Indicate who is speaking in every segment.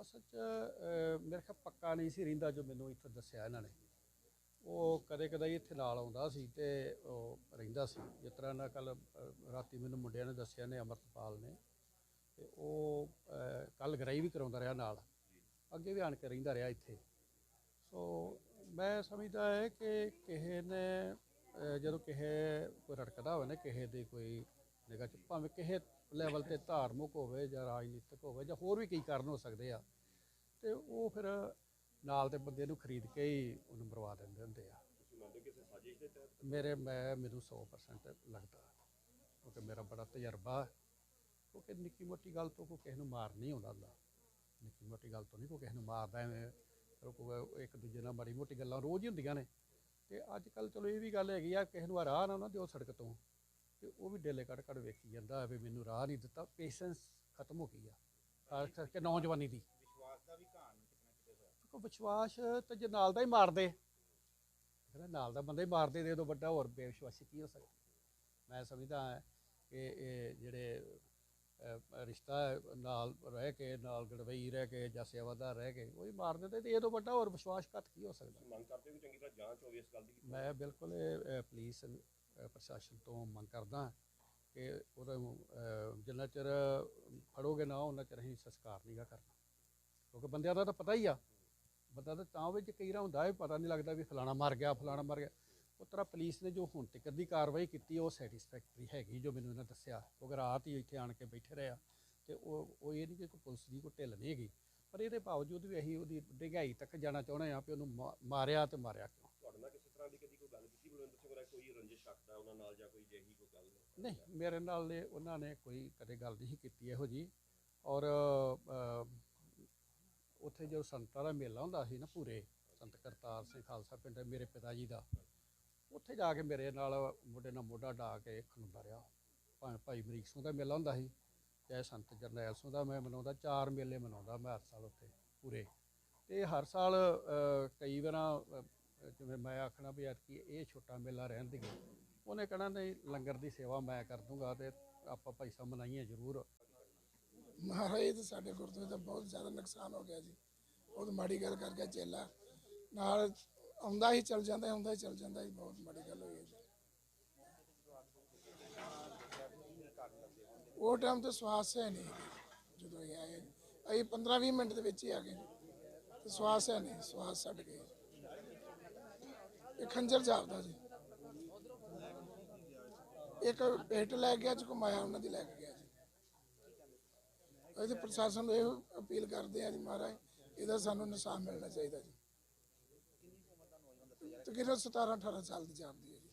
Speaker 1: ਅਸਲ 'ਚ ਅਹ, ਮੇਰੇ ਖਿਆਲ ਪੱਕਾ ਨਹੀਂ ਸੀ ਰਹਿੰਦਾ ਜੋ ਮੈਨੂੰ ਇੱਥੇ ਦੱਸਿਆ ਇਹਨਾਂ ਨੇ। ਉਹ ਕਦੇ ਕਦੇ ਇੱਥੇ ਨਾਲ ਆਉਂਦਾ ਸੀ ਤੇ ਉਹ ਰਹਿੰਦਾ ਸੀ। ਜਿਸ ਤਰ੍ਹਾਂ ਨਾ ਕੱਲ ਰਾਤੀ ਮੈਨੂੰ ਮੁੰਡਿਆਂ ਨੇ ਦੱਸਿਆ ਨੇ ਅਮਰਤਪਾਲ ਨੇ। ਤੇ ਉਹ ਕੱਲ ਗਰਾਈ ਵੀ ਕਰਾਉਂਦਾ ਰਿਹਾ ਨਾਲ। ਅੱਗੇ ਵੀ ਆਣ ਕੇ ਰਹਿੰਦਾ ਰਿਹਾ ਇੱਥੇ। ਸੋ ਮੈਂ ਸਮਝਦਾ ਹੈ ਕਿ ਕਿਸੇ ਨੇ ਜਦੋਂ ਕਿਸੇ ਕੋਈ ਰੜਕਦਾ ਹੋਵੇ ਨਾ ਕਿਸੇ ਦੀ ਕੋਈ ਨਿਗਾਹ ਚ, ਭਾਵੇਂ ਕਿਸੇ ਲੈਵਲ ਤੇ ਧਾਰਮਿਕ ਹੋਵੇ ਜਾਂ ਰਾਜਨੀਤਿਕ ਹੋਵੇ ਜਾਂ ਹੋਰ ਵੀ ਕਈ ਕਾਰਨ ਹੋ ਸਕਦੇ ਆ, ਤੇ ਉਹ ਫਿਰ ਨਾਲ ਦੇ ਬੰਦੇ ਨੂੰ ਖਰੀਦ ਕੇ ਹੀ ਉਹਨੂੰ ਮਰਵਾ ਦਿੰਦੇ ਹੁੰਦੇ ਆ। ਮੇਰੇ, ਮੈਂ, ਮੈਨੂੰ 100% ਲੱਗਦਾ। ਕਿਉਂਕਿ ਮੇਰਾ ਬੜਾ ਤਜਰਬਾ ਕਿਉਂਕਿ ਨਿੱਕੀ ਮੋਟੀ ਗੱਲ ਤੋਂ ਕੋਈ ਕਿਸੇ ਨੂੰ ਮਾਰ ਨਹੀਂ ਆਉਂਦਾ ਹੁੰਦਾ। ਨਿੱਕੀ ਮੋਟੀ ਗੱਲ ਤੋਂ ਨਹੀਂ ਕੋਈ ਕਿਸੇ ਨੂੰ ਮਾਰਦਾ ਐਵੇਂ। ਕੋਈ ਇੱਕ ਦੂਜੇ ਨਾਲ ਮਾੜੀ ਮੋਟੀ ਗੱਲਾਂ ਰੋਜ਼ ਹੀ ਹੁੰਦੀਆਂ ਨੇ। ਤੇ ਅੱਜ ਕੱਲ ਚਲੋ ਇਹ ਵੀ ਗੱਲ ਹੈਗੀ ਆ, ਕਿਸੇ ਨੂੰ ਰਾਹ ਨਾ ਨਾ ਦਿਓ ਸੜਕ ਤੋਂ। ਤੇ ਉਹ ਵੀ ਡੇਲੇ ਕੱਢ ਕੱਢ ਵੇਖੀ ਜਾਂਦਾ ਵੀ ਮੈਨੂੰ ਰਾਹ ਨਹੀਂ ਦਿੱਤਾ ਪੇਸ਼ੈਂਸ ਖਤਮ ਹੋ ਗਈ ਆ। ਖਾਸ ਕਰਕੇ ਨੌਜਵਾਨੀ ਦੀ।
Speaker 2: ਵਿਸ਼ਵਾਸ ਦਾ ਵੀ ਘਾਣ ਕਿਤਨਾ ਕਿਤੇ ਹੋਇਆ।
Speaker 1: ਕੋ ਵਿਸ਼ਵਾਸ ਤੇ ਜੇ ਨਾਲ ਦਾ ਹੀ ਮਾਰਦੇ ਕਹਿੰਦਾ ਨਾਲ ਦਾ ਬੰਦਾ ਹੀ ਮਾਰਦੇ ਦੇ ਉਦੋਂ ਵੱਡਾ ਹੋਰ ਬੇਵਿਸ਼ਵਾਸੀ ਕੀ ਹੋ ਸਕਦਾ? ਮੈਂ ਸਮਝਦਾ ਹਾਂ ਕਿ ਇਹ ਜਿਹੜੇ ਰਿਸ਼ਤਾ ਨਾਲ ਰਹਿ ਕੇ ਨਾਲ ਗੜਵਈ ਰਹਿ ਕੇ ਜਾਂ ਸੇਵਾਦਾਰ ਰਹਿ ਕੇ ਉਹ ਹੀ ਮਾਰ ਦਿੰਦੇ ਤੇ ਇਹ ਤੋਂ ਵੱਡਾ ਹੋਰ ਵਿਸ਼ਵਾਸ ਘੱਟ ਕੀ ਹੋ ਸਕਦਾ?
Speaker 3: ਮੰਗ ਕਰਦੇ ਵੀ ਚੰਗੀ ਤਰ੍ਹਾਂ ਜਾਂਚ ਹੋਵੇ ਇਸ ਗੱਲ ਦੀ?
Speaker 1: ਮੈਂ ਬਿਲਕੁਲ ਪੁਲਿਸ ਪ੍ਰਸ਼ਾਸਨ ਤੋਂ ਮੰਗ ਕਰਦਾ ਕਿ ਉਹਦਾ ਜਿੰਨਾ ਚਿਰ ਫੜੋਗੇ ਨਾ, ਉਹਨਾਂ ਚਿਰ ਅਸੀਂ ਸੰਸਕਾਰ ਨਹੀਂਗਾ ਕਰਨਾ। ਕਿਉਂਕਿ ਬੰਦਿਆਂ ਦਾ ਤਾਂ ਪਤਾ ਹੀ ਆ। ਬੰਦਾ ਤਾਂ ਤਾਂ ਵਿੱਚ ਕਈ ਵਾਰ ਹੁੰਦਾ ਹੈ ਪਤਾ ਨਹੀਂ ਲੱਗਦਾ ਵੀ ਫਲਾਣਾ ਮਰ ਗਿਆ, ਫਲਾਣਾ ਮਰ ਗਿਆ। ਉਸ ਤਰ੍ਹਾਂ ਪੁਲਿਸ ਨੇ ਜੋ ਹੁਣ ਤੱਕ ਦੀ ਕਾਰਵਾਈ ਕੀਤੀ, ਉਹ ਸੈਟੀਸਫੈਕਟਰੀ ਹੈਗੀ ਜੋ ਮੈਨੂੰ ਇਹਨਾਂ ਦੱਸਿਆ। ਕਿਉਂਕਿ ਰਾਤ ਹੀ ਇੱਥੇ ਆਣ ਕੇ ਬੈਠੇ ਰਹੇ ਆ ਤੇ ਉਹ ਉਹ ਇਹ ਨਹੀਂ ਕਿ ਕੋਈ ਪੁਲਿਸ ਦੀ ਕੋਈ ਢਿੱਲ ਨਹੀਂ ਹੈਗੀ। ਪਰ ਇਹਦੇ ਬਾਵਜੂਦ ਵੀ ਅਸੀਂ ਉਹਦੀ ਡਿਗਾਈ ਤੱਕ ਜਾਣਾ ਚਾਹੁੰਦੇ ਆ ਵੀ ਉਹਨੂੰ ਮਾਰਿਆ ਤੇ ਮਾਰਿਆ ਕਿਉਂ
Speaker 3: ਤੁਹਾਡੇ ਨਾਲ ਕਿਸੇ ਤਰ੍ਹਾਂ ਦੀ ਕਦੀ ਕੋਈ ਗੱਲ ਕੀਤੀ ਕੋਈ ਰੰਜਿਸ਼ ਰੱਖਦਾ ਉਹਨਾਂ ਨਾਲ ਜਾਂ ਕੋਈ ਜਿਹੀ ਕੋਈ ਗੱਲ
Speaker 1: ਨਹੀਂ, ਮੇਰੇ ਨਾਲ ਨੇ, ਉਹਨਾਂ ਨੇ ਕੋਈ ਕਦੇ ਗੱਲ ਨਹੀਂ ਕੀਤੀ ਇਹੋ ਜੀ ਔਰ ਉੱਥੇ ਜੋ ਸੰਤਾਂ ਦਾ ਮੇਲਾ ਹੁੰਦਾ ਸੀ ਨਾ ਪੂਰੇ, ਸੰਤ ਕਰਤਾਰ ਸਿੰਘ ਖਾਲਸਾ ਪਿੰਡ, ਮੇਰੇ ਪਿਤਾ ਜੀ ਦਾ, ਉੱਥੇ ਜਾ ਕੇ ਮੇਰੇ ਨਾਲ ਮੋਢੇ ਨਾਲ ਮੋਢਾ ਢਾ ਕੇ ਖਲੋਂਦਾ ਰਿਹਾ ਭਾਵੇਂ ਭਾਈ ਮਰੀਕ ਸਿੰਘ ਦਾ ਮੇਲਾ ਹੁੰਦਾ ਸੀ, ਚਾਹੇ ਸੰਤ ਜਰਨੈਲ ਸਿੰਘ ਦਾ ਮੈਂ ਮਨਾਉਂਦਾ, ਚਾਰ ਮੇਲੇ ਮਨਾਉਂਦਾ ਮੈਂ ਹਰ ਸਾਲ ਉੱਥੇ, ਪੂਰੇ। ਤੇ ਹਰ ਸਾਲ ਕਈ ਵਾਰਾਂ ਜਿਵੇਂ ਮੈਂ ਆਖਣਾ ਵੀ ਐਤਕੀ ਇਹ ਛੋਟਾ ਮੇਲਾ ਰਹਿਣ ਦੀ ਉਹਨੇ ਕਹਿਣਾ, ਨਹੀਂ, ਲੰਗਰ ਦੀ ਸੇਵਾ ਮੈਂ ਕਰ ਦੂੰਗਾ ਤੇ ਆਪਾਂ ਭਾਈ ਮਨਾਈਏ ਜ਼ਰੂਰ।
Speaker 4: ਮਹਾਰਾਜ, ਇਹ ਸਾਡੇ ਗੁਰਦੁਆਰੇ ਦਾ ਬਹੁਤ ਜ਼ਿਆਦਾ ਨੁਕਸਾਨ ਹੋ ਗਿਆ ਜੀ। ਬਹੁਤ ਮਾੜੀ ਗੱਲ ਕਰ ਗਿਆ ਚੇਲਾ। ਨਾਲ ਆਉਂਦਾ ਹੀ ਚਲ ਜਾਂਦਾ, ਆਉਂਦਾ ਹੀ ਚਲ ਜਾਂਦਾ ਜੀ। ਬਹੁਤ ਮਾੜੀ ਗੱਲ ਹੋਈ ਹੈ ਜੀ। ਉਹ ਟਾਈਮ ਤੇ ਸਵਾਸ ਹੈ ਨਹੀਂ ਜਦੋਂ ਇਹ ਆਏ ਅਸੀਂ 15 20 ਮਿੰਟ ਦੇ ਵਿੱਚ ਹੀ ਆ ਗਏ। ਸਵਾਸ ਹੈ ਨਹੀਂ, ਸਵਾਸ ਛੱਡ ਗਏ। ਖੰਜਰ ਜਾਪਦਾ ਜੀ ਇੱਕ ਪੇਟ ਲੈ ਗਿਆ ਚ ਘੁਮਾਇਆ, ਉਹਨਾਂ ਦੀ ਲੈ ਕੇ ਗਿਆ ਜੀ ਅਸੀਂ ਪ੍ਰਸ਼ਾਸਨ ਨੂੰ ਇਹ ਅਪੀਲ ਕਰਦੇ ਆ ਜੀ ਮਹਾਰਾਜ, ਇਹਦਾ ਸਾਨੂੰ ਇਨਸਾਫ ਮਿਲਣਾ ਚਾਹੀਦਾ ਜੀ। ਤਕਰੀਬਨ 17 18 ਸਾਲ ਦੀ ਜਾਪਦੀ ਹੈ ਜੀ।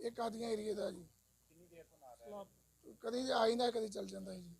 Speaker 4: ਇਹ ਕਾਦੀਆਂ ਏਰੀਏ ਦਾ ਜੀ? ਕਦੀ ਆ ਜਾਂਦਾ ਕਦੀ ਚੱਲ ਜਾਂਦਾ ਹੈ ਜੀ।